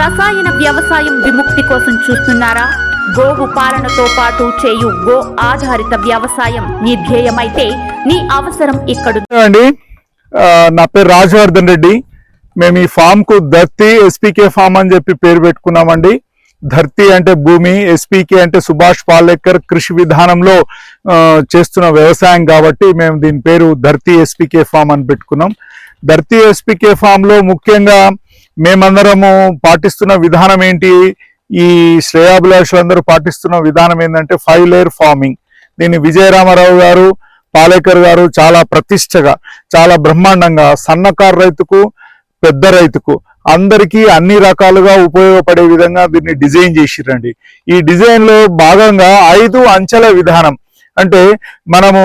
రసాయన వ్యవసాయం విముక్తి కోసం చూస్తున్నారా? గోవు పాలనతో పాటు చేయు గో ఆధారిత వ్యవసాయం మీ ధ్యేయమైతే మీ అవసరం ఇక్కడ అండి నా పేరు రాజవర్ధన్ రెడ్డి. మేము ఈ ఫామ్కు ధర్తి ఎస్పీకే ఫామ్ అని చెప్పి పేరు పెట్టుకున్నామండి. ధర్తి అంటే భూమి ఎస్పీకే అంటే సుభాష్ పాలేకర్ కృషి విధానంలో చేస్తున్న వ్యవసాయం కాబట్టి మేము దీని పేరు ధర్తి ఎస్పీకే ఫామ్ అని పెట్టుకున్నాం. ధర్తి ఎస్పీకే ఫామ్లో ముఖ్యంగా మేమందరము పాటిస్తున్న విధానం ఏంటి? ఈ శ్రేయాభిలాషులందరూ పాటిస్తున్న విధానం ఏంటంటే ఫైవ్ లేయర్ ఫార్మింగ్. దీన్ని విజయరామారావు గారు పాలేకర్ గారు చాలా ప్రతిష్టగా చాలా బ్రహ్మాండంగా సన్నకారు రైతుకు పెద్ద రైతుకు అందరికీ అన్ని రకాలుగా ఉపయోగపడే విధంగా దీన్ని డిజైన్ చేసిరండి ఈ డిజైన్లో భాగంగా ఐదు అంచెల విధానం. అంటే మనము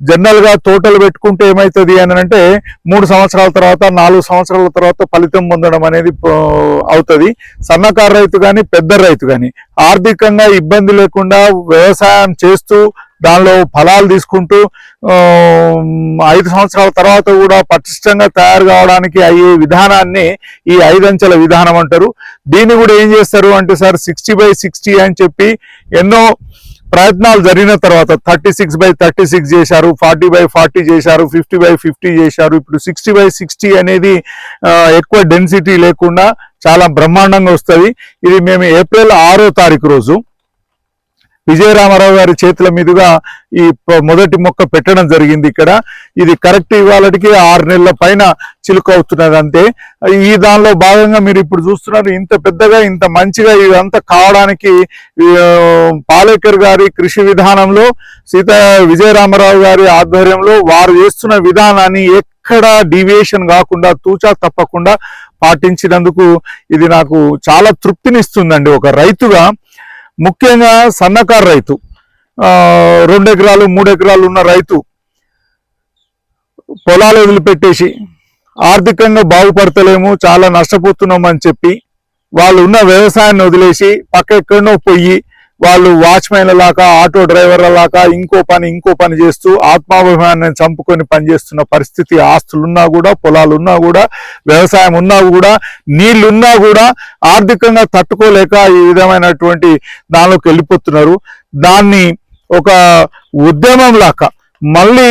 జనరల్గా తోటలు పెట్టుకుంటే ఏమవుతుంది అని అంటే మూడు సంవత్సరాల తర్వాత నాలుగు సంవత్సరాల తర్వాత ఫలితం పొందడం అనేది అవుతుంది. సన్నకారు రైతు కానీ పెద్ద రైతు కానీ ఆర్థికంగా ఇబ్బంది లేకుండా వ్యవసాయం చేస్తూ దానిలో ఫలాలు తీసుకుంటూ ఐదు సంవత్సరాల తర్వాత కూడా పటిష్టంగా తయారు కావడానికి అయ్యే విధానాన్ని ఈ ఐదంచెల విధానం అంటారు. దీన్ని కూడా ఏం చేస్తారు అంటే సార్ సిక్స్టీ బై సిక్స్టీ అని చెప్పి ఎన్నో ప్రయత్నాలు జరిగిన తర్వాత thirty six by thirty six చేశారు ఫార్టీ బై ఫార్టీ చేశారు ఫిఫ్టీ బై ఫిఫ్టీ చేశారు. ఇప్పుడు సిక్స్టీ బై సిక్స్టీ అనేది ఎక్కువ డెన్సిటీ లేకుండా చాలా బ్రహ్మాండంగా వస్తుంది. ఇది మేము ఏప్రిల్ ఆరో తారీఖు రోజు విజయరామారావు గారి చేతుల మీదుగా ఈ మొదటి మొక్క పెట్టడం జరిగింది ఇక్కడ. ఇది కరెక్ట్ ఇవాళకి ఆరు నెలల పైన చిలుక అవుతున్నది అంతే. ఈ దానిలో భాగంగా మీరు ఇప్పుడు చూస్తున్నారు ఇంత పెద్దగా ఇంత మంచిగా ఇదంతా కావడానికి పాలేకర్ గారి కృషి విధానంలో సీత విజయరామారావు గారి ఆధ్వర్యంలో వారు చేస్తున్న విధానాన్ని ఎక్కడ డీవియేషన్ కాకుండా తూచా తప్పకుండా పాటించినందుకు ఇది నాకు చాలా తృప్తినిస్తుందండి. ఒక రైతుగా ముఖ్యంగా సన్నకారు రైతు. రెండు ఎకరాలు మూడు ఎకరాలు ఉన్న రైతు పొలాలు వదిలిపెట్టేసి ఆర్థికంగా బాగుపడతలేము చాలా నష్టపోతున్నాం అని చెప్పి వాళ్ళు ఉన్న వ్యవసాయాన్ని వదిలేసి పక్క ఎక్కడనో పోయి వాళ్ళు వాచ్మెన్ల లాగా ఆటో డ్రైవర్ల లాగా ఇంకో పని ఇంకో పని చేస్తూ ఆత్మాభిమానాన్ని చంపుకొని పనిచేస్తున్న పరిస్థితి ఆస్తులున్నా కూడా పొలాలు ఉన్నా కూడా వ్యవసాయం ఉన్నా కూడా నీళ్ళున్నా కూడా ఆర్థికంగా తట్టుకోలేక ఈ విధమైనటువంటి దానిలోకి వెళ్ళిపోతున్నారు. దాన్ని ఒక ఉద్యమం లాగా మళ్ళీ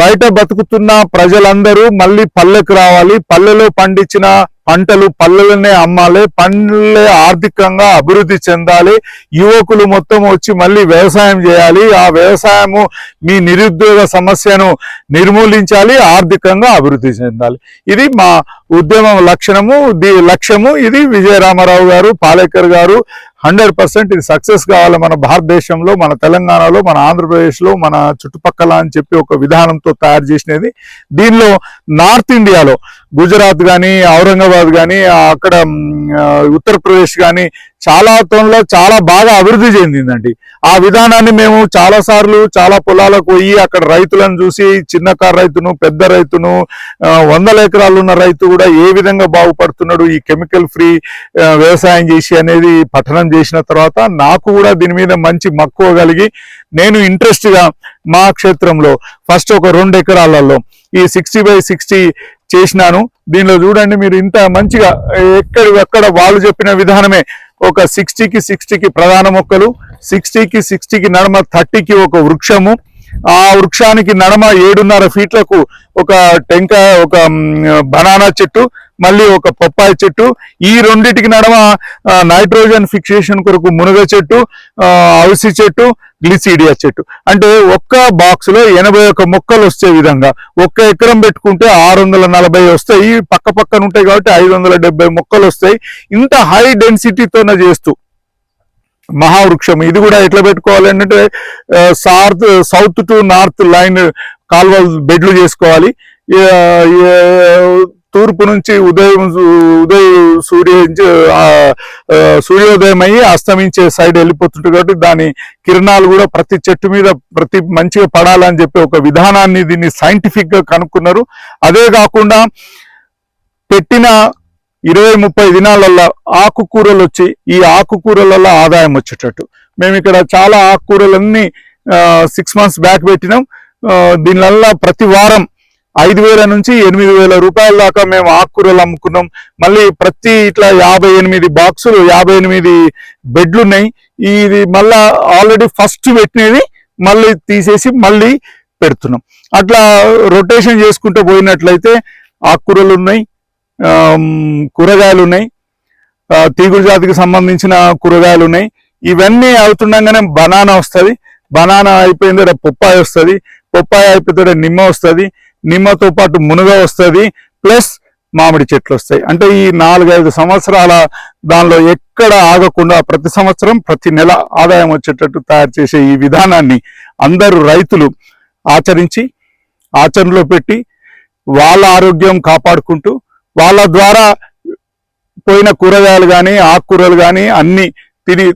బయట బతుకుతున్న ప్రజలందరూ మళ్ళీ పల్లెకు రావాలి. పల్లెలో పండించిన పంటలు పల్లెలనే అమ్మాలి పండ్లే ఆర్థికంగా అభివృద్ధి చెందాలి యువకులు మొత్తం వచ్చి మళ్ళీ వ్యవసాయం చేయాలి ఆ వ్యవసాయము మీ నిరుద్యోగ సమస్యను నిర్మూలించాలి ఆర్థికంగా అభివృద్ధి చెందాలి. ఇది మా ఉద్యమం లక్షణము దీ లక్ష్యము ఇది విజయరామారావు గారు పాలేకర్ గారు హండ్రెడ్ పర్సెంట్ ఇది సక్సెస్ కావాలి మన భారతదేశంలో మన తెలంగాణలో మన ఆంధ్రప్రదేశ్లో మన చుట్టుపక్కల అని చెప్పి ఒక విధానంతో తయారు చేసినది. దీనిలో నార్త్ ఇండియాలో గుజరాత్ కానీ ఔరంగాబాద్ కానీ అక్కడ ఉత్తరప్రదేశ్ కానీ చాలా త్వరలో చాలా బాగా అభివృద్ధి చెందిందండి. ఆ విధానాన్ని మేము చాలా సార్లు చాలా పొలాలకు పోయి అక్కడ రైతులను చూసి చిన్నకారు రైతును పెద్ద రైతును వందల ఎకరాలు ఉన్న రైతు కూడా ఏ విధంగా బాగుపడుతున్నాడు ఈ కెమికల్ ఫ్రీ వ్యవసాయం చేసి అనేది పఠనం చేసిన తర్వాత నాకు కూడా దీని మీద మంచి మక్కువ కలిగి నేను ఇంట్రెస్ట్గా మా క్షేత్రంలో ఫస్ట్ ఒక రెండు ఎకరాలలో ఈ సిక్స్టీ బై సిక్స్టీ చేసినాను. దీనిలో చూడండి మీరు ఇంత మంచిగా ఎక్కడి ఎక్కడ వాళ్ళు చెప్పిన విధానమే. ఒక సిక్స్టీకి సిక్స్టీకి ప్రధాన మొక్కలు సిక్స్టీకి సిక్స్టీకి నడమ థర్టీకి ఒక వృక్షము. ఆ వృక్షానికి నడమ ఏడున్నర ఫీట్లకు ఒక టెంకాయ ఒక బనానా చెట్టు మళ్ళీ ఒక పప్పాయ చెట్టు. ఈ రెండిటికి నడమ నైట్రోజన్ ఫిక్సేషన్ కొరకు మునగ చెట్టు ఆ, అవిసి చెట్టు గ్లిసిడియా చెట్టు. అంటే ఒక్క బాక్స్లో ఎనభై ఒక మొక్కలు వచ్చే విధంగా ఒక్క ఎకరం పెట్టుకుంటే ఆరు వందల నలభై వస్తాయి. పక్క పక్కన ఉంటాయి కాబట్టి ఐదు వందల డెబ్బై మొక్కలు వస్తాయి. ఇంత హై డెన్సిటీతోనే చేస్తూ మహావృక్షం. ఇది కూడా ఎట్లా పెట్టుకోవాలి అంటే సార్త్ సౌత్ టు నార్త్ లైన్ కాలువలు బెడ్లు చేసుకోవాలి. తూర్పు నుంచి ఉదయం ఉదయ సూర్య సూర్యోదయం అయ్యి అస్తమించే సైడ్ వెళ్ళిపోతుంటుంది కాబట్టి దాని కిరణాలు కూడా ప్రతి చెట్టు మీద ప్రతి మంచిగా పడాలని చెప్పి ఒక విధానాన్ని దీన్ని సైంటిఫిక్గా కనుక్కున్నారు. అదే కాకుండా పెట్టిన ఇరవై ముప్పై దినాలల్లో ఆకుకూరలు వచ్చి ఈ ఆకుకూరలలో ఆదాయం వచ్చేటట్టు. మేము ఇక్కడ చాలా ఆకుకూరలన్నీ సిక్స్ మంత్స్ బ్యాక్ పెట్టినాం. దీనివల్ల ప్రతి వారం ఐదు వేల నుంచి ఎనిమిది వేల రూపాయల దాకా మేము ఆకుకూరలు అమ్ముకున్నాం. మళ్ళీ ప్రతి ఇట్లా యాభై ఎనిమిది బాక్సులు యాభై ఎనిమిది బెడ్లు ఉన్నాయి ఇది మళ్ళా ఆల్రెడీ ఫస్ట్ పెట్టినది మళ్ళీ తీసేసి మళ్ళీ పెడుతున్నాం. అట్లా రొటేషన్ చేసుకుంటూ పోయినట్లయితే ఆకుకూరలు ఉన్నాయి కూరగాయలు ఉన్నాయి తీగుడు జాతికి సంబంధించిన కూరగాయలు ఉన్నాయి. ఇవన్నీ అవుతుండగానే బనానా వస్తుంది. బనానా అయిపోయింది పొప్పాయి వస్తుంది. పొప్పాయ అయిపోతే నిమ్మ వస్తుంది. నిమ్మతో పాటు మునుగ వస్తుంది ప్లస్ మామిడి చెట్లు వస్తాయి. అంటే ఈ నాలుగైదు సంవత్సరాల దానిలో ఎక్కడ ఆగకుండా ప్రతి సంవత్సరం ప్రతి నెల ఆదాయం వచ్చేటట్టు తయారు చేసే ఈ విధానాన్ని అందరూ రైతులు ఆచరించి ఆచరణలో పెట్టి వాళ్ళ ఆరోగ్యం కాపాడుకుంటూ వాళ్ళ ద్వారా పోయిన కూరగాయలు కానీ ఆకుకూరలు కానీ అన్ని తిని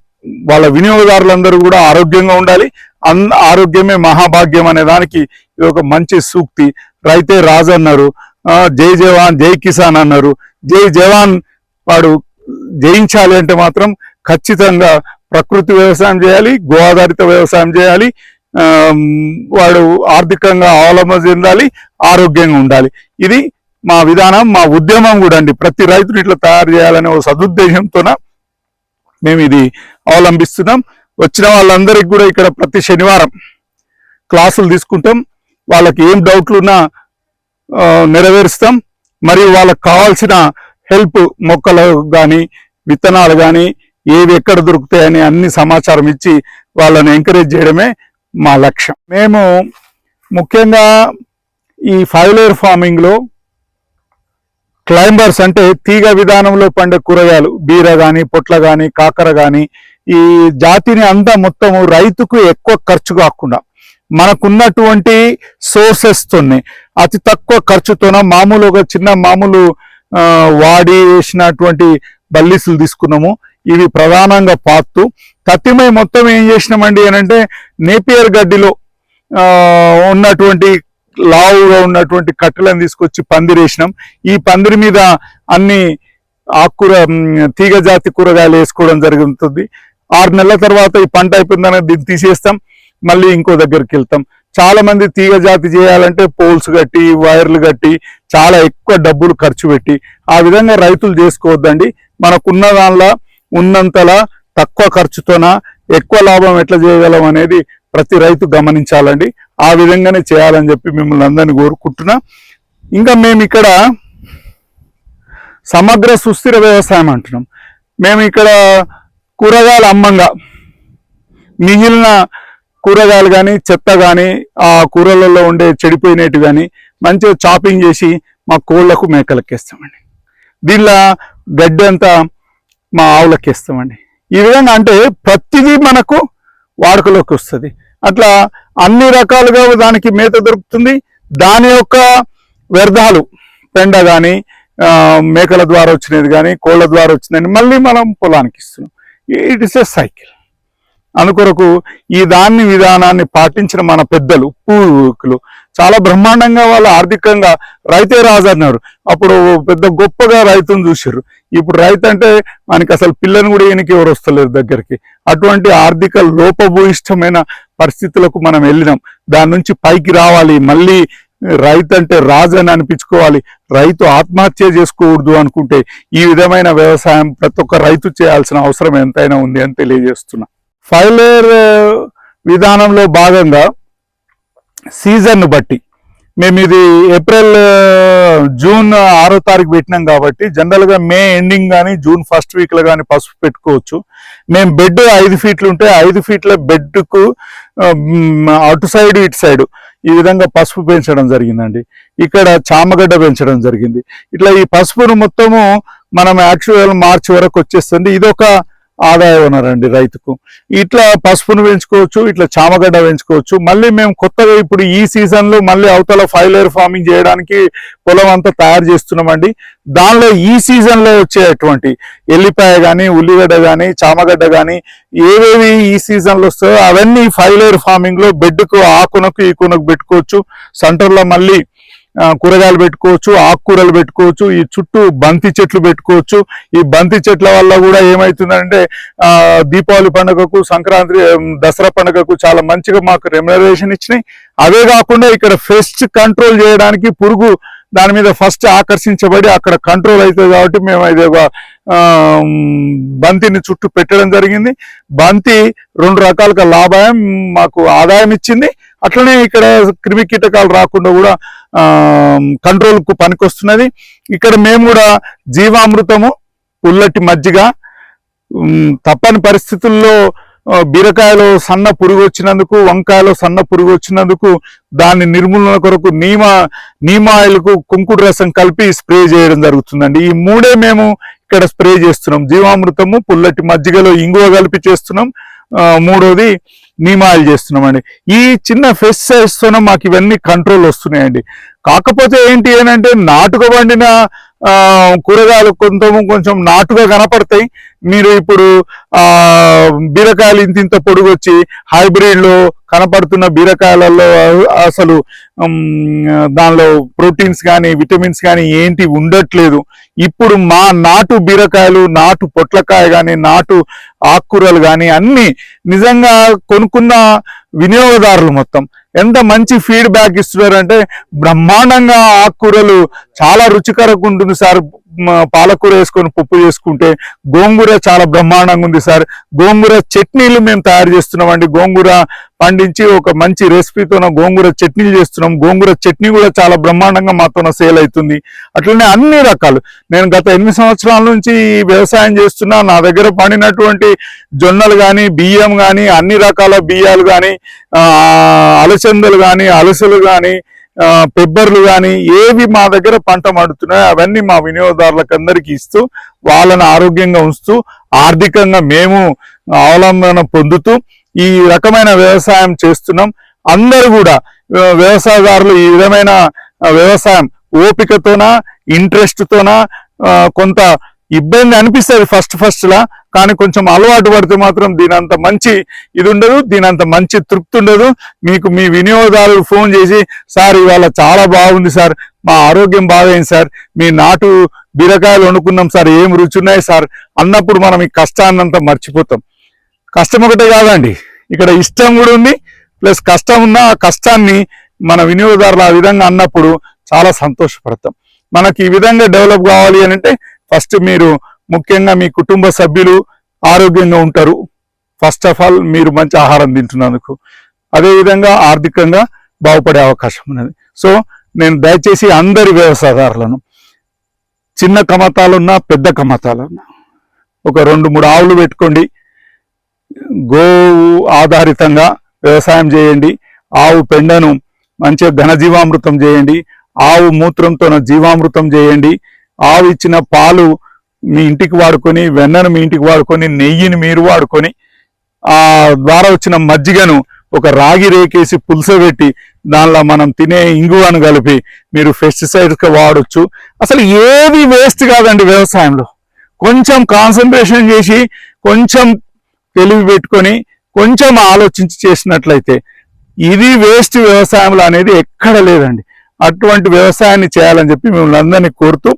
వాళ్ళ వినియోగదారులందరూ కూడా ఆరోగ్యంగా ఉండాలి. అన్ ఆరోగ్యమే మహాభాగ్యం అనే దానికి ఇది ఒక మంచి సూక్తి. రైతే రాజు అన్నారు. జై జవాన్ జై కిసాన్ అన్నారు. జై జవాన్ వాడు జయించాలి అంటే మాత్రం ఖచ్చితంగా ప్రకృతి వ్యవసాయం చేయాలి గో ఆధారిత వ్యవసాయం చేయాలి వాడు ఆర్థికంగా అవలంబన చెందాలి ఆరోగ్యంగా ఉండాలి. ఇది మా విధానం మా ఉద్యమం కూడా అండి. ప్రతి రైతుని ఇట్లా తయారు చేయాలనే ఒక సదుద్దేశంతోన మేము ఇది అవలంబిస్తున్నాం. వచ్చిన వాళ్ళందరికీ కూడా ఇక్కడ ప్రతి శనివారం క్లాసులు తీసుకుంటాం. వాళ్ళకి ఏం డౌట్లున్నా నెరవేరుస్తాం. మరియు వాళ్ళకి కావాల్సిన హెల్ప్ మొక్కలు కానీ విత్తనాలు కానీ ఏవి ఎక్కడ దొరుకుతాయని అన్ని సమాచారం ఇచ్చి వాళ్ళని ఎంకరేజ్ చేయడమే మా లక్ష్యం. మేము ముఖ్యంగా ఈ ఫైవ్ లేయర్ క్లైంబర్స్ అంటే తీగ విధానంలో పండే కూరగాయలు బీర కానీ పొట్ల కానీ కాకర కానీ ఈ జాతిని అంతా మొత్తము రైతుకు ఎక్కువ ఖర్చు కాకుండా మనకున్నటువంటి సోర్సెస్ తోనే అతి తక్కువ ఖర్చుతోన మామూలుగా చిన్న మామూలు వాడి వేసినటువంటి బల్లీసులు తీసుకున్నాము. ఇవి ప్రధానంగా పాత్తు కత్తిమై మొత్తం ఏం చేసినామండి అని అంటే నేపియర్ గడ్డిలో ఉన్నటువంటి లావుగా ఉన్నటువంటి కట్టెలను తీసుకొచ్చి పందిరేసినాం ఈ పందిరి మీద అన్ని ఆకుకూర తీగజాతి తీగ జాతి కూరగాయలు వేసుకోవడం జరుగుతుంది. ఆరు నెలల తర్వాత ఈ పంట అయిపోయిందని దీన్ని తీసేస్తాం. మళ్ళీ ఇంకో దగ్గరికి వెళ్తాం. చాలా మంది తీగ జాతి చేయాలంటే పోల్స్ కట్టి వైర్లు కట్టి చాలా ఎక్కువ డబ్బులు ఖర్చు పెట్టి ఆ విధంగా రైతులు చేసుకోవద్దండి. మనకున్న దానిలో ఉన్నంతలా తక్కువ ఖర్చుతోన ఎక్కువ లాభం ఎట్లా చేయగలం అనేది ప్రతి రైతు గమనించాలండి. ఆ విధంగానే చేయాలని చెప్పి మిమ్మల్ని అందరినీ కోరుకుంటున్నా. ఇంకా మేము ఇక్కడ సమగ్ర సుస్థిర వ్యవసాయం అంటున్నాం. మేము ఇక్కడ కూరగాయలు అమ్మంగా మిగిలిన కూరగాయలు కానీ చెత్త కానీ ఆ కూరలలో ఉండే చెడిపోయినట్టు కానీ మంచిగా చాపింగ్ చేసి మా కోళ్ళకు మేకలకేస్తామండి. దీనిలో గడ్డి అంతా మా ఆవులకేస్తామండి. ఈ విధంగా అంటే ప్రతిదీ మనకు వాడుకలోకి వస్తుంది. అట్లా అన్ని రకాలుగా దానికి మేత దొరుకుతుంది. దాని యొక్క వ్యర్థాలు పెండ కానీ మేకల ద్వారా వచ్చినది కానీ కోళ్ళ ద్వారా వచ్చినది మళ్ళీ మనం పొలానికి ఇస్తున్నాం. It is a cycle. అనుకొరకు ఈ దాన్ని విధానాన్ని పాటించిన మన పెద్దలు పూర్వీకులు చాలా బ్రహ్మాండంగా వాళ్ళు ఆర్థికంగా రైతే రాజు అన్నారు. అప్పుడు పెద్ద గొప్పగా రైతును చూసారు ఇప్పుడు రైతు అంటే మనకి అసలు పిల్లని కూడా ఈయనకి ఎవరు వస్తలేరు దగ్గరికి. అటువంటి ఆర్థిక లోపభూయిష్టమైన పరిస్థితులకు మనం వెళ్ళినాం. దాని నుంచి పైకి రావాలి. మళ్ళీ రైతు అంటే రాజు అని అనిపించుకోవాలి. రైతు ఆత్మహత్య చేసుకోకూడదు అనుకుంటే ఈ విధమైన వ్యవసాయం ప్రతి ఒక్క రైతు చేయాల్సిన అవసరం ఎంతైనా ఉంది అని తెలియజేస్తున్నా. ఫైవ్ విధానంలో భాగంగా సీజన్ను బట్టి మేము ఇది ఏప్రిల్ జూన్ ఆరో తారీఖు పెట్టినాం కాబట్టి జనరల్గా మే ఎండింగ్ కానీ జూన్ ఫస్ట్ వీక్లో కానీ పసుపు పెట్టుకోవచ్చు. మేము బెడ్ ఐదు ఫీట్లు ఉంటే ఐదు ఫీట్ల బెడ్కు అటు సైడ్ ఇటు సైడ్ ఈ విధంగా పసుపు పెంచడం జరిగిందండి. ఇక్కడ చామగడ్డ పెంచడం జరిగింది. ఇట్లా ఈ పసుపును మొత్తము మనం యాక్చువల్ మార్చి వరకు వచ్చేస్తుంది. ఇదొక ఆదాయ వనరండి రైతుకు. ఇట్లా పసుపును పెంచుకోవచ్చు ఇట్లా చామగడ్డ పెంచుకోవచ్చు. మళ్ళీ మేము కొత్తగా ఇప్పుడు ఈ సీజన్లో మళ్ళీ అవతల ఫైవ్ లేయర్ ఫార్మింగ్ చేయడానికి పొలం అంతా తయారు చేస్తున్నామండి. దానిలో ఈ సీజన్లో వచ్చేటువంటి ఎల్లిపాయ కానీ ఉల్లిగడ్డ కానీ చామగడ్డ కానీ ఏవేవి ఈ సీజన్లో వస్తాయో అవన్నీ ఫైవ్ లేయర్ ఫార్మింగ్లో బెడ్ ఈ కొనకు పెట్టుకోవచ్చు. సెంటర్లో మళ్ళీ కూరగాయలు పెట్టుకోవచ్చు ఆకుకూరలు పెట్టుకోవచ్చు ఈ చుట్టూ బంతి చెట్లు పెట్టుకోవచ్చు. ఈ బంతి చెట్ల వల్ల కూడా ఏమవుతుందంటే దీపావళి పండుగకు సంక్రాంతి దసరా పండుగకు చాలా మంచిగా మాకు రెమ్యునరేషన్ ఇచ్చినాయి. అవే కాకుండా ఇక్కడ ఫెస్ట్ కంట్రోల్ చేయడానికి పురుగు దాని మీద ఫస్ట్ ఆకర్షించబడి అక్కడ కంట్రోల్ అవుతుంది కాబట్టి మేము ఇది ఒక బంతిని చుట్టూ పెట్టడం జరిగింది. బంతి రెండు రకాలుగా లాభాయం మాకు ఆదాయం ఇచ్చింది. అట్లనే ఇక్కడ క్రిమి కీటకాలు రాకుండా కూడా కంట్రోల్కు పనికొస్తున్నది. ఇక్కడ మేము కూడా జీవామృతము పుల్లటి మజ్జిగ తప్పని పరిస్థితుల్లో బీరకాయలో సన్న పురుగు వచ్చినందుకు వంకాయలో సన్న పురుగు వచ్చినందుకు దాని నిర్మూలన కొరకు నీమ నీమ ఆయిల్కు కుంకుడు రసం కలిపి స్ప్రే చేయడం జరుగుతుందండి. ఈ మూడే మేము ఇక్కడ స్ప్రే చేస్తున్నాం. జీవామృతము పుల్లటి మజ్జిగలో ఇంగువ కలిపి చేస్తున్నాం. మూడోది నియమాలు చేస్తున్నామండి. చేస్తున్నాం అండి ఈ చిన్న ఫెస్ సైజ్తోనే మాకు ఇవన్నీ కంట్రోల్ వస్తున్నాయండి. కాకపోతే ఏంటి అంటే నాటుగా కూరగాయలు కొంత కొంచెం నాటుగా కనపడతాయి. మీరు ఇప్పుడు ఆ బీరకాయలు ఇంత ఇంత పొడుగొచ్చి హైబ్రిడ్లో కనపడుతున్న బీరకాయలలో అసలు దానిలో ప్రోటీన్స్ కానీ విటమిన్స్ కానీ ఏంటి ఉండట్లేదు. ఇప్పుడు మా నాటు బీరకాయలు నాటు పొట్లకాయ కానీ నాటు ఆకుకూరలు కానీ అన్నీ నిజంగా కొనుక్కున్న వినియోగదారులు మొత్తం. ఎంత మంచి ఫీడ్బ్యాక్ ఇస్తున్నారంటే బ్రహ్మాండంగా ఆకుకూరలు చాలా రుచికరంగా ఉంటుంది సార్. పాలకూర వేసుకొని పప్పు చేసుకుంటే గోంగూర చాలా బ్రహ్మాండంగా ఉంది సార్. గోంగూర చట్నీలు మేము తయారు చేస్తున్నామండి. గోంగూర పండించి ఒక మంచి రెసిపీతో గోంగూర చట్నీలు చేస్తున్నాం. గోంగూర చట్నీ కూడా చాలా బ్రహ్మాండంగా మాతో సేల్ అవుతుంది. అట్లనే అన్ని రకాలు. నేను గత ఎనిమిది సంవత్సరాల నుంచి వ్యవసాయం చేస్తున్నా. నా దగ్గర పండినటువంటి జొన్నలు కానీ బియ్యం కానీ అన్ని రకాల బియ్యాలు కానీ అలసందలు కానీ అలసలు కానీ పెబ్బర్లు కానీ ఏవి మా దగ్గర పంట పండుతున్నాయో అవన్నీ మా వినియోగదారులకు అందరికీ ఇస్తూ వాళ్ళని ఆరోగ్యంగా ఉంచుతూ ఆర్థికంగా మేము అవలంబన పొందుతూ ఈ రకమైన వ్యవసాయం చేస్తున్నాం. అందరూ కూడా వ్యవసాయదారులు ఈ విధమైన వ్యవసాయం ఓపికతోన ఇంట్రెస్ట్తోనా కొంత ఇబ్బంది అనిపిస్తుంది ఫస్ట్ ఫస్ట్లా. కానీ కొంచెం అలవాటు పడితే మాత్రం దీనంత మంచి ఇది ఉండదు దీనంత మంచి తృప్తి ఉండదు మీకు మీ వినియోగదారులు ఫోన్ చేసి సార్ ఇవాళ చాలా బాగుంది సార్ మా ఆరోగ్యం బాగైంది సార్ మీ నాటు బీరకాయలు వండుకున్నాం సార్ ఏం రుచి ఉన్నాయి సార్ అన్నప్పుడు మనం ఈ కష్టాన్నంతా మర్చిపోతాం. కష్టం ఒకటే కాదండి ఇక్కడ ఇష్టం కూడా ఉంది ప్లస్ కష్టం ఉన్న ఆ కష్టాన్ని మన వినియోగదారులు ఆ విధంగా అన్నప్పుడు చాలా సంతోషపడతాం. మనకి ఈ విధంగా డెవలప్ కావాలి అని అంటే ఫస్ట్ మీరు ముఖ్యంగా మీ కుటుంబ సభ్యులు ఆరోగ్యంగా ఉంటారు. ఫస్ట్ ఆఫ్ ఆల్ మీరు మంచి ఆహారం తింటున్నందుకు. అదేవిధంగా ఆర్థికంగా బాగుపడే అవకాశం ఉన్నది. సో నేను దయచేసి అందరి వ్యవసాయదారులను చిన్న కమతాలున్నా పెద్ద కమతాలున్నా ఒక రెండు మూడు ఆవులు పెట్టుకోండి. గోవు ఆధారితంగా వ్యవసాయం చేయండి. ఆవు పెండను మంచిగా ఘనజీవామృతం చేయండి. ఆవు మూత్రంతో జీవామృతం చేయండి. ఆవు ఇచ్చిన పాలు మీ ఇంటికి వాడుకొని వెన్నను మీ ఇంటికి వాడుకొని నెయ్యిని మీరు వాడుకొని ఆ ద్వారా వచ్చిన మజ్జిగను ఒక రాగి రేకేసి పులుసబెట్టి దానిలో మనం తినే ఇంగువను కలిపి మీరు పెస్టిసైడ్స్గా వాడచ్చు వాడొచ్చు. అసలు ఏది వేస్ట్ కాదండి వ్యవసాయంలో. కొంచెం కాన్సన్ట్రేషన్ చేసి కొంచెం తెలివి పెట్టుకొని కొంచెం ఆలోచించి చేసినట్లయితే ఇది వేస్ట్ వ్యవసాయంలో అనేది ఎక్కడ లేదండి. అటువంటి వ్యవసాయాన్ని చేయాలని చెప్పి మిమ్మల్ని అందరినీ కోరుతూ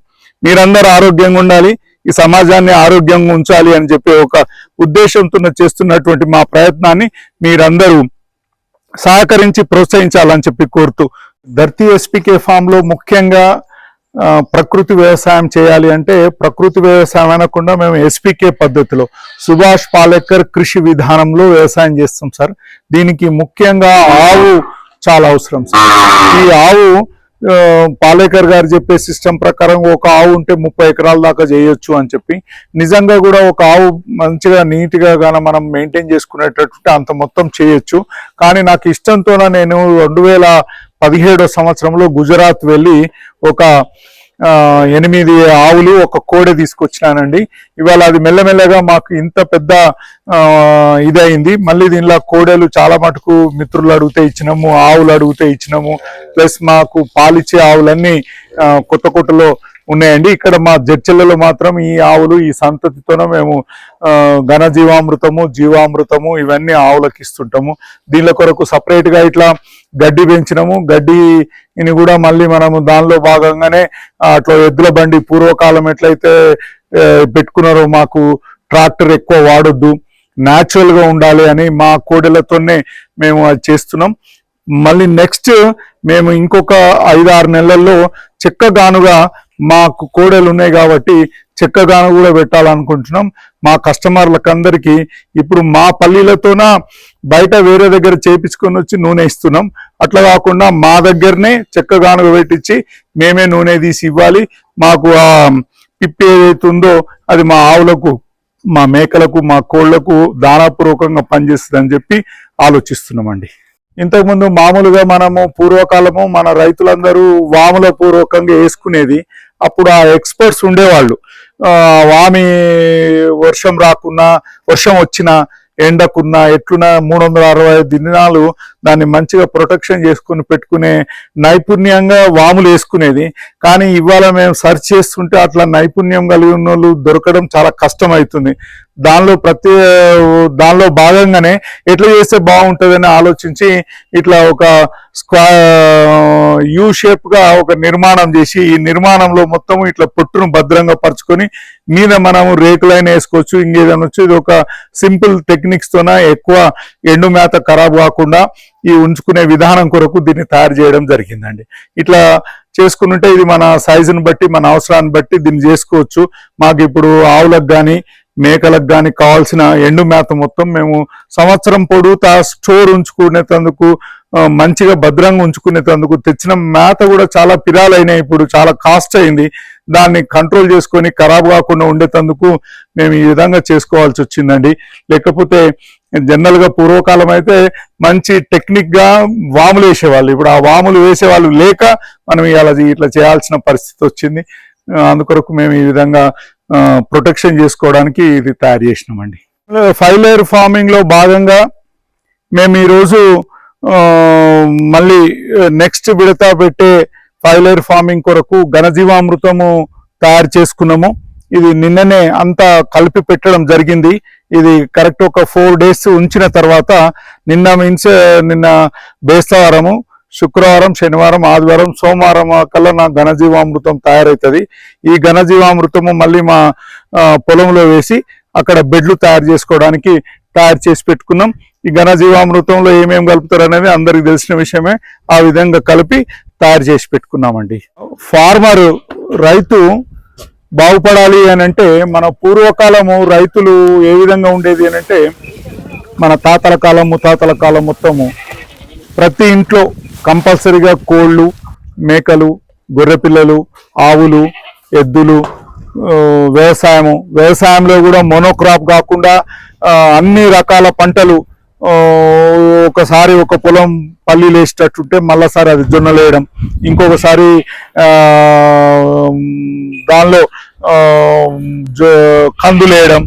మీరందరూ ఆరోగ్యంగా ఉండాలి. ఈ సమాజాన్ని ఆరోగ్యంగా ఉంచాలి అని చెప్పి ఒక ఉద్దేశంతో చేస్తున్నటువంటి మా ప్రయత్నాన్ని మీరందరూ సహకరించి ప్రోత్సహించాలని చెప్పి కోరుతూ ధర్తీ ఎస్పీకే ఫామ్లో ముఖ్యంగా ప్రకృతి వ్యవసాయం చేయాలి అంటే ప్రకృతి వ్యవసాయం అనకుండా మేము ఎస్పీకే పద్ధతిలో సుభాష్ పాలేకర్ కృషి విధానంలో వ్యవసాయం చేస్తాం సార్. దీనికి ముఖ్యంగా ఆవు చాలా అవసరం సార్. ఈ ఆవు పాలేకర్ గారు చెప్పే సిస్టమ్ ప్రకారం ఒక ఆవు ఉంటే ముప్పై ఎకరాల దాకా చేయొచ్చు అని చెప్పి నిజంగా కూడా ఒక ఆవు మంచిగా నీట్గా కానీ గాన మనం మెయింటైన్ చేసుకునేటట్టు అంత మొత్తం చేయొచ్చు. కానీ నాకు ఇష్టంతోన నేను రెండు వేల పదిహేడో సంవత్సరంలో గుజరాత్ వెళ్ళి ఒక ఎనిమిది ఆవులు ఒక కోడె తీసుకొచ్చినానండి. ఇవాళ అది మెల్లమెల్లగా మాకు ఇంత పెద్ద ఇది అయింది మళ్ళీ దీనిలో కోడెలు చాలా మటుకు మిత్రులు అడిగితే ఇచ్చినాము ఆవులు అడిగితే ఇచ్చినాము. ప్లస్ మాకు పాలిచ్చే ఆవులన్నీ కొత్త కొట్టలో ఉన్నాయండి. ఇక్కడ మా జడ్చెల్లలో మాత్రం ఈ ఆవులు ఈ సంతతితోనే మేము ఘన జీవామృతము జీవామృతము ఇవన్నీ ఆవులకు ఇస్తుంటాము దీనిల కొరకు సపరేట్గా ఇట్లా గడ్డి పెంచినాము. గడ్డిని కూడా మళ్ళీ మనము దానిలో భాగంగానే అట్లా ఎద్దుల బండి పూర్వకాలం ఎట్లయితే పెట్టుకున్నారో మాకు ట్రాక్టర్ ఎక్కువ వాడొద్దు. న్యాచురల్గా ఉండాలి అని మా కోడెలతోనే మేము అది చేస్తున్నాం. మళ్ళీ నెక్స్ట్ మేము ఇంకొక ఐదు ఆరు నెలల్లో చెక్కగానుగా మాకు కోడలు ఉన్నాయి కాబట్టి చెక్కగాను కూడా పెట్టాలనుకుంటున్నాం. మా కస్టమర్లకు అందరికీ ఇప్పుడు మా పల్లీలతోన బయట వేరే దగ్గర చేపించుకొని వచ్చి నూనె ఇస్తున్నాం. అట్లా కాకుండా మా దగ్గరనే చెక్కగానుగ పెట్టించి మేమే నూనె తీసి ఇవ్వాలి. మాకు ఆ పిప్పి ఏదైతే ఉందో అది మా ఆవులకు మా మేకలకు మా కోళ్ళకు దానాపూర్వకంగా పనిచేస్తుంది అని చెప్పి ఆలోచిస్తున్నామండి. ఇంతకుముందు మామూలుగా మనము పూర్వకాలము మన రైతులందరూ వాముల పూర్వకంగా వేసుకునేది అప్పుడు ఆ ఎక్స్పర్ట్స్ ఉండేవాళ్ళు. వామి వర్షం రాకున్నా వర్షం వచ్చినా ఎండకున్నా ఎట్లున్నా మూడు వందల అరవై ఐదు దినాలు దాన్ని మంచిగా ప్రొటెక్షన్ చేసుకుని పెట్టుకునే నైపుణ్యంగా వాములు వేసుకునేది. కానీ ఇవాళ మేము సర్చ్ చేస్తుంటే అట్లా నైపుణ్యం కలిగి ఉన్న వాళ్ళు దొరకడం చాలా కష్టం అవుతుంది దానిలో ప్రతి దానిలో భాగంగానే ఎట్లా చేస్తే బాగుంటుందని ఆలోచించి ఇట్లా ఒక స్క్వా యూ షేప్గా ఒక నిర్మాణం చేసి ఈ నిర్మాణంలో మొత్తం ఇట్లా పొట్టును భద్రంగా పరుచుకొని మీద మనము రేకులైన వేసుకోవచ్చు ఇంకేదైనా వచ్చి ఇది ఒక సింపుల్ టెక్నిక్స్తోన ఎక్కువ ఎండు మేత ఖరాబ్ కాకుండా ఈ ఉంచుకునే విధానం కొరకు దీన్ని తయారు చేయడం జరిగిందండి. ఇట్లా చేసుకుంటే ఇది మన సైజుని బట్టి మన అవసరాన్ని బట్టి దీన్ని చేసుకోవచ్చు. మాకు ఇప్పుడు ఆవులకు కానీ మేకలకు కానీ కావాల్సిన ఎండు మేత మొత్తం మేము సంవత్సరం పొడుగుతా స్టోర్ ఉంచుకునేటందుకు మంచిగా భద్రంగా ఉంచుకునేటందుకు తెచ్చిన మేత కూడా చాలా పిరాలైనాయి ఇప్పుడు చాలా కాస్ట్ అయింది. దాన్ని కంట్రోల్ చేసుకొని ఖరాబ్ కాకుండా ఉండేటందుకు మేము ఈ విధంగా చేసుకోవాల్సి వచ్చిందండి. లేకపోతే జనరల్గా పూర్వకాలం అయితే మంచి టెక్నిక్గా వాములు వేసేవాళ్ళు. ఇప్పుడు ఆ వాములు వేసేవాళ్ళు లేక మనం ఇలా ఇట్లా చేయాల్సిన పరిస్థితి వచ్చింది. అందుకొరకు మేము ఈ విధంగా ప్రొటెక్షన్ చేసుకోవడానికి ఇది తయారు చేసినామండి. ఫైవ్ లేయర్ ఫార్మింగ్లో భాగంగా మేము ఈరోజు మళ్ళీ నెక్స్ట్ విడత పెట్టే ఫైవ్ లేయర్ ఫార్మింగ్ కొరకు ఘనజీవామృతము తయారు చేసుకున్నాము. ఇది నిన్ననే అంతా కలిపి పెట్టడం జరిగింది. ఇది కరెక్ట్ ఒక ఫోర్ డేస్ ఉంచిన తర్వాత నిన్న మీన్స్ నిన్న బేస్తవారము శుక్రవారం శనివారం ఆదివారం సోమవారం కల్లా నా ఘనజీవామృతం తయారవుతుంది ఈ ఘనజీవామృతము మళ్ళీ మా పొలంలో వేసి అక్కడ బెడ్లు తయారు చేసుకోవడానికి తయారు చేసి పెట్టుకున్నాం. ఈ ఘనజీవామృతంలో ఏమేమి కలుపుతారు అనేది అందరికి తెలిసిన విషయమే. ఆ విధంగా కలిపి తయారు చేసి పెట్టుకున్నామండి. ఫార్మర్ రైతు బాగుపడాలి అని అంటే మన పూర్వకాలము రైతులు ఏ విధంగా ఉండేది అని అంటే మన తాతల కాలం ముత్తాతల కాలం మొత్తము ప్రతి ఇంట్లో కంపల్సరీగా కోళ్ళు మేకలు గొర్రె పిల్లలు ఆవులు ఎద్దులు వ్యవసాయము. వ్యవసాయంలో కూడా మోనోక్రాప్ కాకుండా అన్ని రకాల పంటలు ఒకసారి ఒక పొలం పల్లీలు వేసేటట్టుంటే మళ్ళీసారి అది జొన్నలు వేయడం ఇంకొకసారి దానిలో జొ- కందులు వేయడం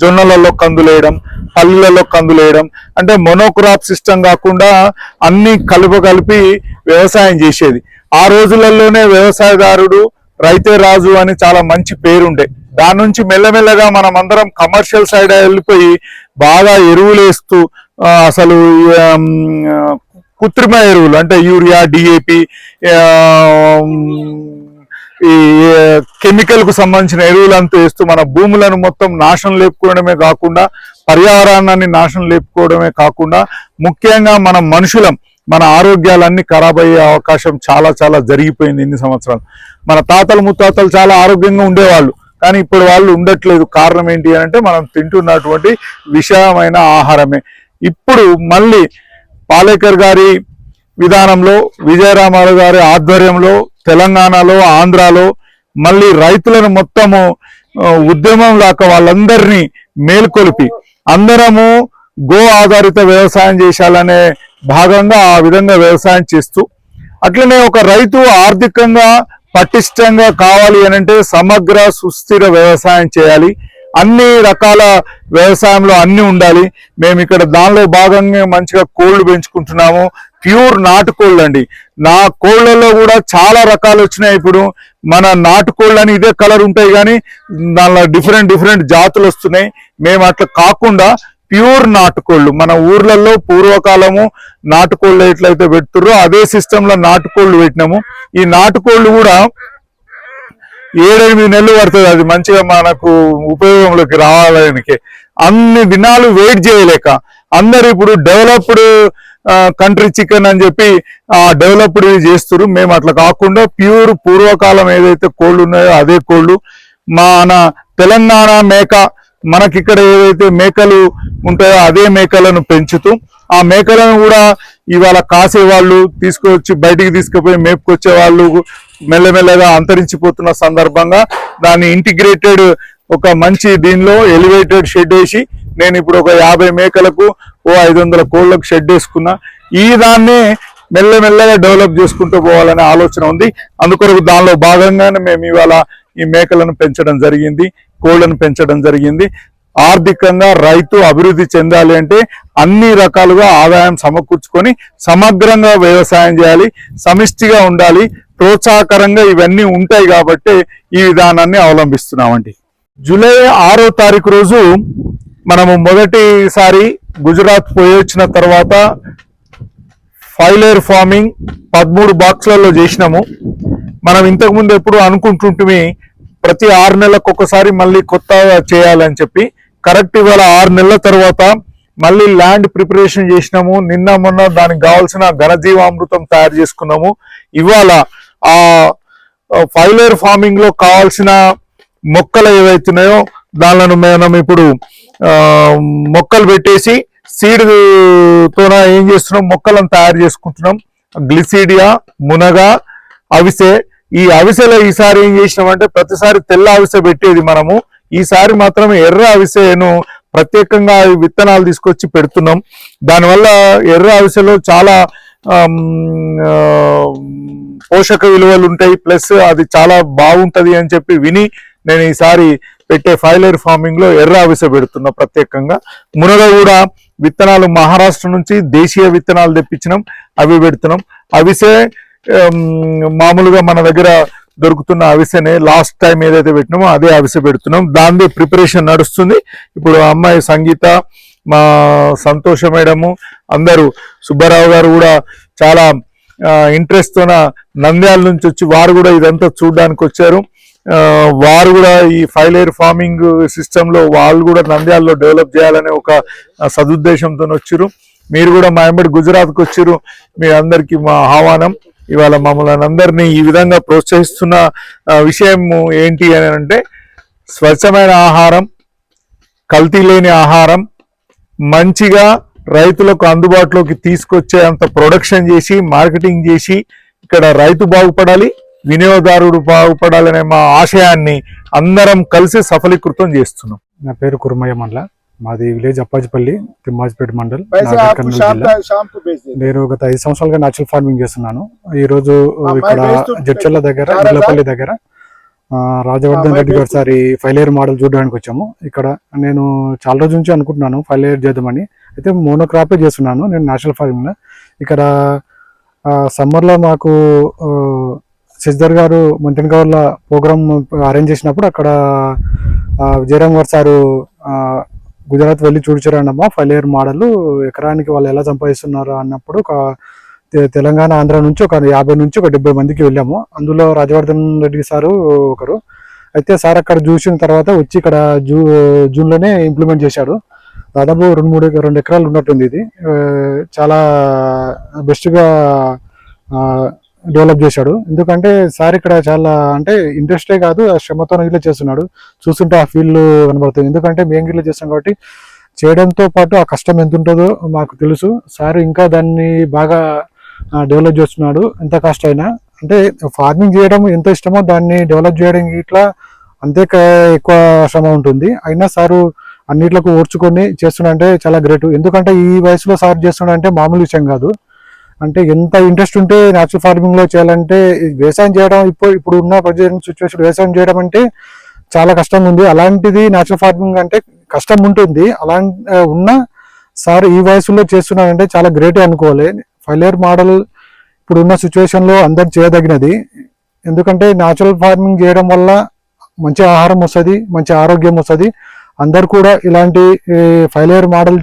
జొన్నలలో కందులు వేయడం పల్లెలలో కందులు వేయడం అంటే మొనోక్రాప్ సిస్టమ్ కాకుండా అన్ని కలుపు కలిపి వ్యవసాయం చేసేది. ఆ రోజులలోనే వ్యవసాయదారుడు రైతే రాజు అని చాలా మంచి పేరుండే. దాని నుంచి మెల్లమెల్లగా మనం అందరం కమర్షియల్ సైడ్ వెళ్ళిపోయి బాగా ఎరువులు వేస్తూ అసలు కృత్రిమ ఎరువులు అంటే యూరియా డిఏపి ఈ కెమికల్కు సంబంధించిన ఎరువులంతా వేస్తూ మన భూములను మొత్తం నాశనం లేపుకోవడమే కాకుండా పర్యావరణాన్ని నాశనం లేపుకోవడమే కాకుండా ముఖ్యంగా మన మనుషులం మన ఆరోగ్యాలన్నీ ఖరాబ్ అయ్యే అవకాశం చాలా చాలా జరిగిపోయింది ఇన్ని సంవత్సరాలు. మన తాతలు ముత్తాతలు చాలా ఆరోగ్యంగా ఉండేవాళ్ళు. కానీ ఇప్పుడు వాళ్ళు ఉండట్లేదు. కారణం ఏంటి అంటే మనం తింటున్నటువంటి విషయమైన ఆహారమే. ఇప్పుడు మళ్ళీ పాలేకర్ గారి విధానంలో విజయరామారావు గారి ఆధ్వర్యంలో తెలంగాణలో ఆంధ్రాలో మళ్ళీ రైతులను మొత్తము ఉద్యమం లాక వాళ్ళందరినీ మేల్కొలిపి అందరము గో ఆధారిత వ్యవసాయం చేశాలనే భాగంగా ఆ విధంగా వ్యవసాయం చేస్తూ అట్లనే ఒక రైతు ఆర్థికంగా పటిష్టంగా కావాలి అని అంటే సమగ్ర సుస్థిర వ్యవసాయం చేయాలి. అన్ని రకాల వ్యవసాయంలో అన్ని ఉండాలి. మేము ఇక్కడ దానిలో భాగంగా మంచిగా కోళ్ళు పెంచుకుంటున్నాము. ప్యూర్ నాటుకోళ్ళు అండి. నా కోళ్ళలో కూడా చాలా రకాలు వచ్చినాయి ఇప్పుడు. మన నాటుకోళ్ళు అని ఇదే కలర్ ఉంటాయి కానీ దానిలో డిఫరెంట్ డిఫరెంట్ జాతులు వస్తున్నాయి. మేము అట్లా కాకుండా ప్యూర్ నాటుకోళ్ళు మన ఊర్లలో పూర్వకాలము నాటుకోళ్ళు ఎట్లయితే పెడుతుర్రో అదే సిస్టంలో నాటుకోళ్ళు పెట్టినాము. ఈ నాటుకోళ్ళు కూడా ఏడెనిమిది నెలలు పడుతుంది. అది మంచిగా మనకు ఉపయోగంలోకి రావడానికి. అన్ని దినాలు వెయిట్ చేయలేక అందరు ఇప్పుడు డెవలప్డ్ కంట్రీ చికెన్ అని చెప్పి డెవలప్డ్ చేస్తారు మేము అట్లా కాకుండా ప్యూర్ పూర్వకాలం ఏదైతే కోళ్ళు ఉన్నాయో అదే కోళ్ళు. మన తెలంగాణ మేక మనకిక్కడ ఏదైతే మేకలు ఉంటాయో అదే మేకలను పెంచుతూ ఆ మేకలను కూడా ఇవాళ కాసే వాళ్ళు తీసుకొచ్చి బయటికి తీసుకుపోయి మేపుకొచ్చే వాళ్ళు మెల్లమెల్లగా అంతరించిపోతున్న సందర్భంగా దాన్ని ఇంటిగ్రేటెడ్ ఒక మంచి దీనిలో ఎలివేటెడ్ షెడ్ వేసి నేను ఇప్పుడు ఒక యాభై మేకలకు ఓ ఐదు వందల కోళ్ళకు షెడ్ వేసుకున్నా ఈ దాన్నే మెల్లమెల్లగా డెవలప్ చేసుకుంటూ పోవాలనే ఆలోచన ఉంది. అందుకొరకు దానిలో భాగంగానే మేము ఇవాళ ఈ మేకలను పెంచడం జరిగింది కోళ్ళను పెంచడం జరిగింది. ఆర్థికంగా రైతు అభివృద్ధి చెందాలి అంటే అన్ని రకాలుగా ఆదాయం సమకూర్చుకొని సమగ్రంగా వ్యవసాయం చేయాలి సమిష్టిగా ఉండాలి ప్రోత్సాహకరంగా ఇవన్నీ ఉంటాయి కాబట్టి ఈ విధానాన్ని అవలంబిస్తున్నామండి. జూలై ఆరో తారీఖు రోజు మనము మొదటిసారి గుజరాత్ పోయి వచ్చిన తర్వాత ఫైలేర్ ఫార్మింగ్ పదమూడు బాక్స్లలో చేసినాము. మనం ఇంతకుముందు ఎప్పుడు అనుకుంటుంటే ప్రతి ఆరు నెలలకు ఒకసారి మళ్ళీ కొత్త చేయాలని చెప్పి. కరెక్ట్ ఇవాళ ఆరు నెలల తర్వాత మళ్ళీ ల్యాండ్ ప్రిపరేషన్ చేసినాము. నిన్న మొన్న దానికి కావాల్సిన ఘనజీవామృతం తయారు చేసుకున్నాము. ఇవాళ ఆ ఫైలేర్ ఫార్మింగ్లో కావాల్సిన మొక్కలు ఏవైతున్నాయో దానిలను మనం ఇప్పుడు మొక్కలు పెట్టేసి సీడ్ తోన ఏం చేస్తున్నాం? మొక్కలను తయారు చేసుకుంటున్నాం. గ్లిసిడియా మునగ అవిసె. ఈ అవిసెలో ఈసారి ఏం చేసినామంటే ప్రతిసారి తెల్ల అవిసె పెట్టేది మనము. ఈసారి మాత్రం ఎర్ర అవిసెను ప్రత్యేకంగా విత్తనాలు తీసుకొచ్చి పెడుతున్నాం. దానివల్ల ఎర్ర అవిసెలో చాలా పోషక విలువలు ఉంటాయి. ప్లస్ అది చాలా బాగుంటుంది అని చెప్పి విని నేను ఈసారి పెట్టే ఫైలైర్ ఫార్మింగ్లో ఎర్ర అవిసె పెడుతున్నాం ప్రత్యేకంగా. మునగ కూడా విత్తనాలు మహారాష్ట్ర నుంచి దేశీయ విత్తనాలు తెప్పించినాం అవి పెడుతున్నాం. అవిసె మామూలుగా మన దగ్గర దొరుకుతున్న అవిసెనే లాస్ట్ టైం ఏదైతే పెట్టినామో అదే అవిసె పెడుతున్నాం. దాని ప్రిపరేషన్ నడుస్తుంది. ఇప్పుడు అమ్మాయి సంగీత మా సంతోష మేడము అందరూ సుబ్బారావు గారు కూడా చాలా ఇంట్రెస్ట్ తోన నంద్యాల నుంచి వచ్చి వారు కూడా ఇదంతా చూడడానికి వచ్చారు వారు కూడా ఈ ఫైలేర్ ఫార్మింగ్ సిస్టంలో వాళ్ళు కూడా నంద్యాలలో డెవలప్ చేయాలనే ఒక సదుద్దేశంతో వచ్చారు మీరు కూడా మా ఎంబడి గుజరాత్కి వచ్చారు మీ అందరికీ మా ఆహ్వానం. ఇవాళ మమ్మల్ని అందరినీ ఈ విధంగా ప్రోత్సహిస్తున్న విషయం ఏంటి అని అంటే స్వచ్ఛమైన ఆహారం కల్తీ లేని ఆహారం మంచిగా రైతులకు అందుబాటులోకి తీసుకొచ్చే అంత ప్రొడక్షన్ చేసి మార్కెటింగ్ చేసి ఇక్కడ రైతు బాగుపడాలి. వినియోగదారుడు బాగుపడాలనే మా ఆశయాన్ని అందరం కలిసి సఫలీకృతం చేస్తున్నాం. నా పేరు కురుమయ్య మండల. మాది విలేజ్ అప్పాజిపల్లి తిమ్మాజిపేట మండల్ నేను గత ఐదు సంవత్సరాలుగా న్యాచురల్ ఫార్మింగ్ చేస్తున్నాను. ఈ రోజు ఇక్కడ జడ్చల్ల దగ్గర ఇళ్ళపల్లి దగ్గర రాజవర్ధన్ రెడ్డి గారు ఫైవ్ ఫైలేర్ మోడల్ చూడడానికి వచ్చాము. ఇక్కడ నేను చాలా రోజు నుంచి అనుకుంటున్నాను ఫైలేర్ చేద్దామని. అయితే మోనోక్రాపే చేస్తున్నాను నేను నేషనల్ ఫార్మింగ్లో ఇక్కడ సమ్మర్లో మాకు ఆ, శశిధర్ గారు మంతెన్ గౌర్ల ప్రోగ్రామ్ అరేంజ్ చేసినప్పుడు అక్కడ జయరామ్ గారు సారు గుజరాత్ వెళ్ళి చూడుచురాండమ్మా ఫైవ్ ఇయర్ మోడల్ ఎకరానికి వాళ్ళు ఎలా సంపాదిస్తున్నారు అన్నప్పుడు ఒక తెలంగాణ ఆంధ్ర నుంచి ఒక యాభై నుంచి ఒక డెబ్బై మందికి వెళ్ళాము. అందులో రాజవర్ధన్ రెడ్డి సారు ఒకరు. అయితే సార్ అక్కడ చూసిన తర్వాత వచ్చి ఇక్కడ జూ జూన్లోనే ఇంప్లిమెంట్ చేశాడు దాదాపు రెండు మూడు రెండు ఎకరాలు ఉన్నట్టుంది ఇది. చాలా బెస్ట్గా డెవలప్ చేశాడు. ఎందుకంటే సార్ ఇక్కడ చాలా అంటే ఇంట్రెస్టే కాదు ఆ శ్రమతో ఇట్లా చేస్తున్నాడు. చూస్తుంటే ఆ ఫీల్ కనబడుతుంది. ఎందుకంటే మేము గిట్ల చేస్తాం కాబట్టి చేయడంతో పాటు ఆ కష్టం ఎంత ఉంటుందో మాకు తెలుసు. సార్ ఇంకా దాన్ని బాగా డెవలప్ చేస్తున్నాడు. ఎంత కష్టం అయినా. అంటే ఫార్మింగ్ చేయడం ఎంత ఇష్టమో దాన్ని డెవలప్ చేయడం ఇట్లా అంతే ఎక్కువ శ్రమ ఉంటుంది. అయినా సారు అన్నిట్లకు ఓర్చుకొని చేస్తున్నాడంటే చాలా గ్రేట్ ఎందుకంటే ఈ వయసులో సార్ చేస్తున్నాడంటే మామూలు విషయం కాదు. అంటే ఎంత ఇంట్రెస్ట్ ఉంటే న్యాచురల్ ఫార్మింగ్లో చేయాలంటే వ్యవసాయం చేయడం ఇప్పుడు ఇప్పుడు ఉన్న ప్రజెంట్ సిచ్యువేషన్ వ్యవసాయం చేయడం అంటే చాలా కష్టంగా ఉంది. అలాంటిది న్యాచురల్ ఫార్మింగ్ అంటే కష్టం ఉంటుంది. అలా ఉన్న సార్ ఈ వయసులో చేస్తున్నారంటే చాలా గ్రేట్ అనుకోవాలి. ఫైలేర్ మోడల్ ఇప్పుడున్న సిచ్యువేషన్లో అందరు చేయదగినది. ఎందుకంటే న్యాచురల్ ఫార్మింగ్ చేయడం వల్ల మంచి ఆహారం వస్తుంది మంచి ఆరోగ్యం వస్తుంది. అందరు కూడా ఇలాంటి ఫైలేర్ మోడల్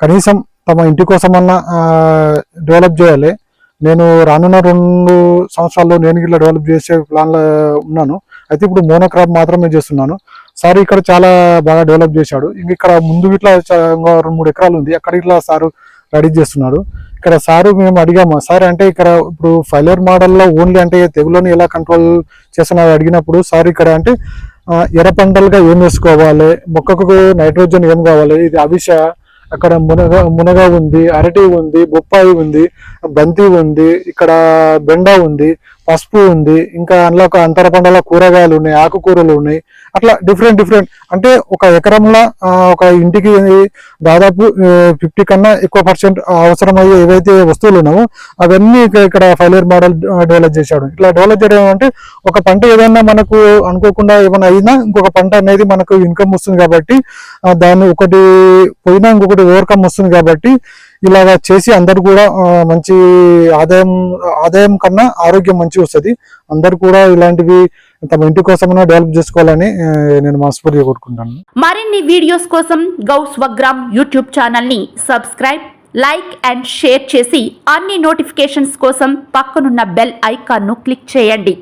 కనీసం తమ ఇంటి కోసమన్నా డెవలప్ చేయాలి. నేను రానున్న రెండు సంవత్సరాల్లో నేను ఇట్లా డెవలప్ చేసే ప్లాన్లో ఉన్నాను. అయితే ఇప్పుడు మోనోక్రాప్ మాత్రమే చేస్తున్నాను. సార్ ఇక్కడ చాలా బాగా డెవలప్ చేశాడు. ఇంక ఇక్కడ ముందు ఇట్లా రెండు మూడు ఎకరాలు ఉంది. అక్కడ ఇట్లా సారు రెడీ చేస్తున్నాడు. ఇక్కడ సారు మేము అడిగాము సార్ అంటే ఇక్కడ ఇప్పుడు ఫైలర్ మోడల్లో ఓన్లీ అంటే తెగులను ఎలా కంట్రోల్ చేస్తున్నారు అడిగినప్పుడు సార్ ఇక్కడ అంటే ఎర్ర పంటలుగా ఏం వేసుకోవాలి మొక్కకు నైట్రోజన్ ఏం కావాలి ఇది అవిష అక్కడ మునగ మునగ ఉంది అరటి ఉంది బొప్పాయి ఉంది బంతి ఉంది ఇక్కడ బెండ ఉంది పసుపు ఉంది ఇంకా అందులో ఒక అంతర పంటల కూరగాయలు ఉన్నాయి ఆకుకూరలు ఉన్నాయి. అట్లా డిఫరెంట్ డిఫరెంట్ అంటే ఒక ఎకరంలో ఒక ఇంటికి దాదాపు ఫిఫ్టీ కన్నా ఎక్కువ పర్సెంట్ అవసరమయ్యే ఏవైతే వస్తువులు ఉన్నామో అవన్నీ ఇక్కడ ఫైలియర్ మోడల్ డెవలప్ చేశాడు. ఇట్లా డెవలప్ చేయడం అంటే ఒక పంట ఏదైనా మనకు అనుకోకుండా ఏమైనా అయినా ఇంకొక పంట అనేది మనకు ఇన్కమ్ వస్తుంది కాబట్టి దాన్ని ఒకటి పోయినా ఇంకొకటి ఓవర్కమ్ వస్తుంది కాబట్టి ఇలాగా చేసి అందరు కూడా మంచి ఆదాయం ఆదాయం కన్నా ఆరోగ్యం మంచి వస్తుంది. అందరు కూడా ఇలాంటివి తమ ఇంటి కోసమైనా డెవలప్ చేసుకోవాలని నేను మనస్ఫూర్తిగా కోరుకుంటాను మరిన్ని వీడియోస్ కోసం గౌ స్వగ్రామ్ యూట్యూబ్ ఛానల్ని సబ్స్క్రైబ్ లైక్ అండ్ షేర్ చేసి అన్ని నోటిఫికేషన్స్ కోసం పక్కనున్న బెల్ ఐకాన్ను క్లిక్ చేయండి.